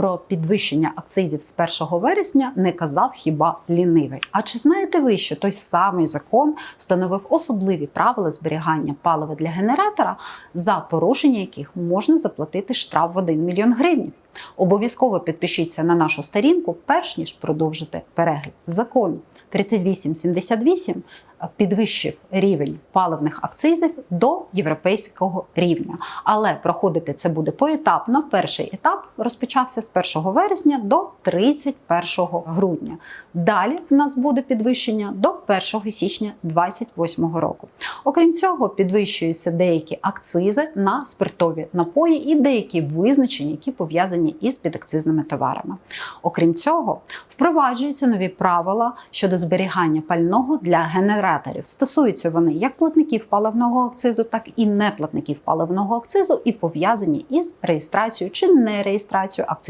про підвищення акцизів з 1 вересня не казав хіба лінивий. А чи знаєте ви, що той самий закон встановив особливі правила зберігання палива для генератора, за порушення яких можна заплатити штраф в 1 мільйон гривень? Обов'язково підпишіться на нашу сторінку, перш ніж продовжити перегляд. Закон 3878 підвищив рівень паливних акцизів до європейського рівня. Але проходити це буде поетапно. Перший етап розпочався з 1 вересня до 31 грудня. Далі в нас буде підвищення до 1 січня 2028 року. Окрім цього, підвищуються деякі акцизи на спиртові напої і деякі визначення, які пов'язані із підакцизними товарами. Окрім цього, впроваджуються нові правила щодо зберігання пального для генераторів. Стосуються вони як платників паливного акцизу, так і неплатників паливного акцизу, і пов'язані із реєстрацією чи нереєстрацією акцизу.